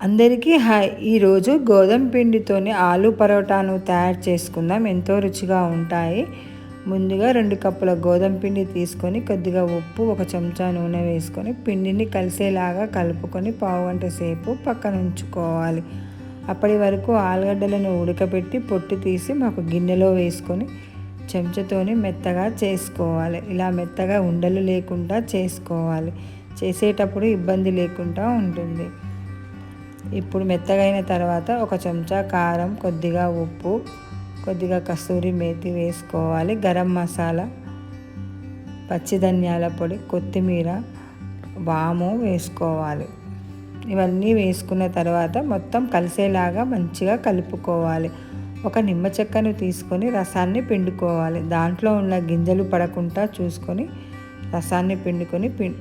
అందరికీ హాయ్. ఈరోజు గోధుమ పిండితోని ఆలు పరోటాను తయారు చేసుకుందాం. ఎంతో రుచిగా ఉంటాయి. ముందుగా రెండు కప్పుల గోధుమ పిండి తీసుకొని కొద్దిగా ఉప్పు ఒక చెంచా నూనె వేసుకొని పిండిని కలిసేలాగా కలుపుకొని పావు గంట సేపు పక్కన ఉంచుకోవాలి. అప్పటి వరకు ఆలుగడ్డలను ఉడకబెట్టి పొట్టు తీసి మాకు గిన్నెలో వేసుకొని చెంచాతోని మెత్తగా చేసుకోవాలి. ఇలా మెత్తగా ఉండలు లేకుండా చేసుకోవాలి. చేసేటప్పుడు ఇబ్బంది లేకుండా ఉంటుంది. ఇప్పుడు మెత్తగైన తర్వాత ఒక చెంచా కారం కొద్దిగా ఉప్పు కొద్దిగా కస్తూరి మేతి వేసుకోవాలి. గరం మసాలా పచ్చి ధనియాల పొడి కొత్తిమీర వాము వేసుకోవాలి. ఇవన్నీ వేసుకున్న తర్వాత మొత్తం కలిసేలాగా మంచిగా కలుపుకోవాలి. ఒక నిమ్మ చెక్కను తీసుకొని రసాన్ని పిండుకోవాలి. దాంట్లో ఉన్న గింజలు పడకుండా చూసుకొని రసాన్ని పిండుకొని పిండి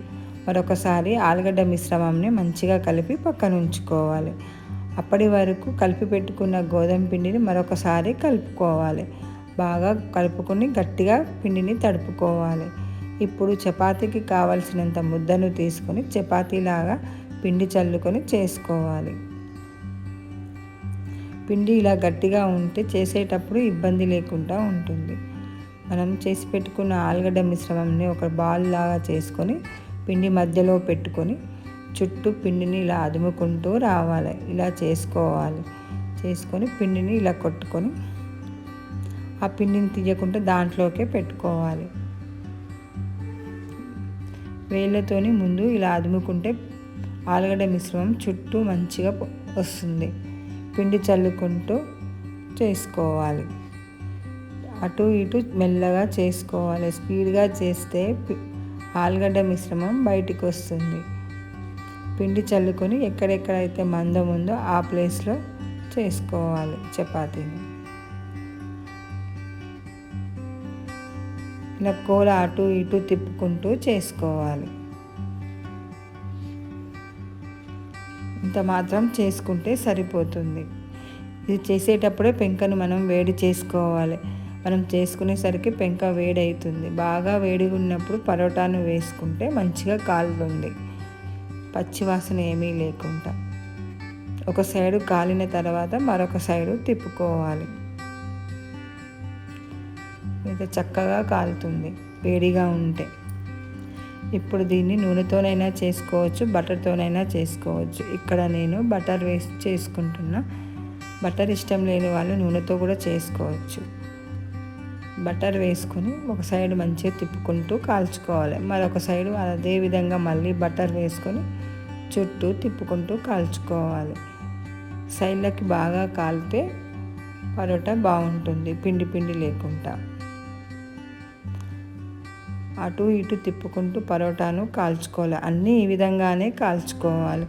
మరొకసారి ఆలుగడ్డ మిశ్రమంని మంచిగా కలిపి పక్కన ఉంచుకోవాలి. అప్పటి వరకు కలిపి పెట్టుకున్న గోధుమ పిండిని మరొకసారి కలుపుకోవాలి. బాగా కలుపుకొని గట్టిగా పిండిని తడుపుకోవాలి. ఇప్పుడు చపాతీకి కావలసినంత ముద్దను తీసుకొని చపాతీలాగా పిండి చల్లుకొని చేసుకోవాలి. పిండి ఇలా గట్టిగా ఉంటే చేసేటప్పుడు ఇబ్బంది లేకుండా ఉంటుంది. మనం చేసి పెట్టుకున్న ఆలుగడ్డ మిశ్రమంని ఒక బాల్ లాగా చేసుకొని పిండి మధ్యలో పెట్టుకొని చుట్టూ పిండిని ఇలా అదుముకుంటూ రావాలి. ఇలా చేసుకోవాలి. చేసుకొని పిండిని ఇలా కొట్టుకొని ఆ పిండిని తీయకుండా దాంట్లోకే పెట్టుకోవాలి. వేళ్ళతోని ముందు ఇలా అదుముకుంటే ఆలుగడ్డ మిశ్రమం చుట్టూ మంచిగా వస్తుంది. పిండి చల్లుకుంటూ చేసుకోవాలి. అటు ఇటు మెల్లగా చేసుకోవాలి. స్పీడ్గా చేస్తే ఆలుగడ్డ మిశ్రమం బయటికి వస్తుంది. పిండి చల్లుకొని ఎక్కడెక్కడైతే మందం ఉందో ఆ ప్లేస్లో చేసుకోవాలి చపాతీని. ఇలా కూర అటు ఇటు తిప్పుకుంటూ చేసుకోవాలి. ఇంత మాత్రం చేసుకుంటే సరిపోతుంది. ఇది చేసేటప్పుడే పెంకను మనం వేడి చేసుకోవాలి. మనం చేసుకునేసరికి పెంక వేడి అవుతుంది బాగా వేడిగా ఉన్నప్పుడు పరోటాను వేసుకుంటే మంచిగా కాలుతుంది. పచ్చివాసన ఏమీ లేకుండా. ఒక సైడు కాలిన తర్వాత మరొక సైడు తిప్పుకోవాలి. ఇది చక్కగా కాలుతుంది. వేడిగా ఉంటే. ఇప్పుడు దీన్ని నూనెతోనైనా చేసుకోవచ్చు బటర్తోనైనా చేసుకోవచ్చు. ఇక్కడ నేను బటర్ వేసి చేసుకుంటున్నా. బటర్ ఇష్టం లేని వాళ్ళు నూనెతో కూడా చేసుకోవచ్చు. బటర్ వేసుకొని ఒక సైడ్ మంచిగా తిప్పుకుంటూ కాల్చుకోవాలి. మరొక సైడు అదే విధంగా మళ్ళీ బటర్ వేసుకొని చుట్టూ తిప్పుకుంటూ కాల్చుకోవాలి. సైడ్లకి బాగా కాలితే పరోటా బాగుంటుంది పిండి పిండి లేకుండా. అటు ఇటు తిప్పుకుంటూ పరోటాను కాల్చుకోవాలి. అన్నీ ఈ విధంగానే కాల్చుకోవాలి.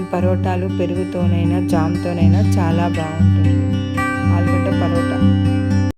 ఈ పరోటాలు పెరుగుతోనైనా జామ్తోనైనా చాలా బాగుంటుంది. ఆలుగడ్డ పరోటా.